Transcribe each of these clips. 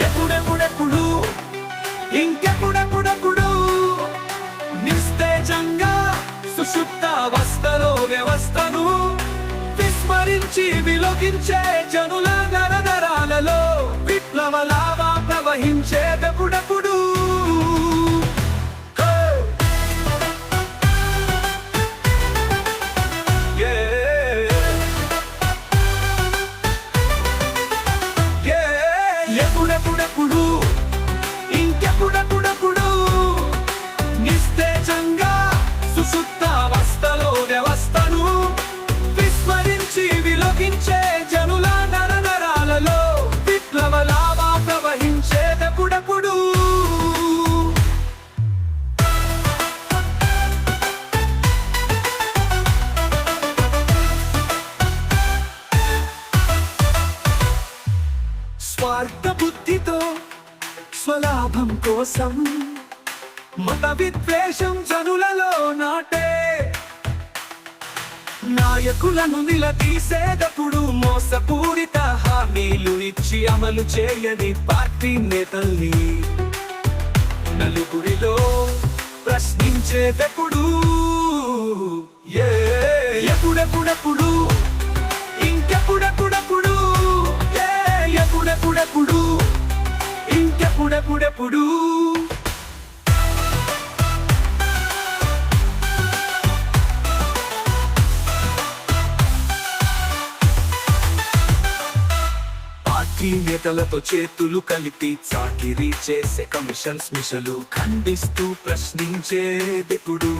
ఎప్పుడెప్పుడెప్పుడు ఇంకెప్పుడెప్పుడెప్పుడు నిస్తేజంగా సుషుప్త అవస్థలో వ్యవస్థను విస్మరించి విలోకించే జనుల ఎప్పుడెప్పుడెప్పుడు ఇంకెప్పుడెప్పుడెప్పుడు స్వార్థ బుద్ధితో స్వలాభం కోసం మత విద్వేషం జనులలో నాటే. నాయకులను నిలదీసేటప్పుడు మోసపూరిత హామీలు ఇచ్చి అమలు చేయని పార్టీ నేతల్ని నలుగురిలో ప్రశ్నించేటప్పుడు ఏ ఎప్పుడెప్పుడెప్పుడు పార్టీ నేతలతో చేతులు కలిపి చాకిరీ చేసే కమిషన్స్ మిషలు ఖండిస్తూ ప్రశ్నించేదెప్పుడు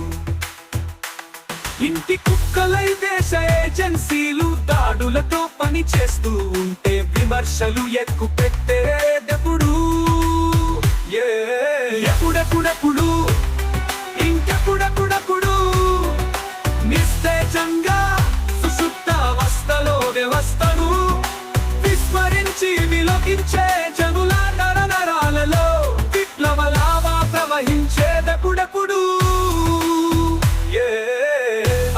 ఇంటి కుక్కలై దేశ ఏజెన్సీలు దాడులతో పని చేస్తూ ఉంటే విమర్శలు ఎక్కు పెట్టేదెప్పుడు ఏ ఎప్పుడెప్పుడెప్పుడు విస్మరించి విలోకించే జనుల నరనరాలలో విప్లవ లావా ప్రవహించేదెప్పుడెప్పుడు. ఏ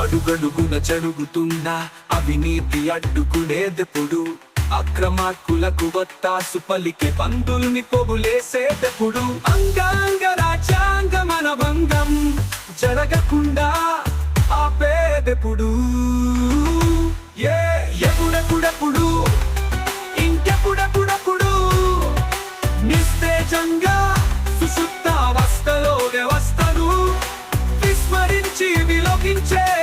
అడుగడుగున జరుగుతున్నా అవినీతి అడ్డుకునేదెప్పుడు. అక్రమార్కులకు వత్తాసు పలికే పందుల్ని పొగులేసేటప్పుడు అంగాంగ రాజ్యాంగ మన భంగం జరగకుండా ఆపేదెప్పుడు. విలోకించే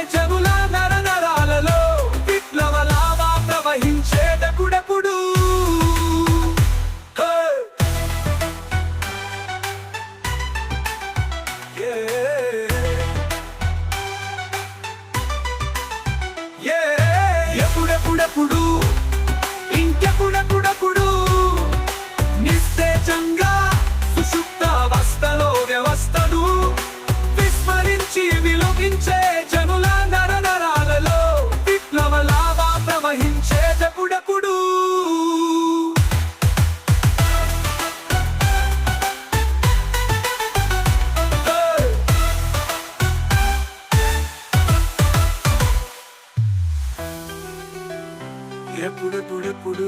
ఎప్పుడు ఎప్పుడెప్పుడు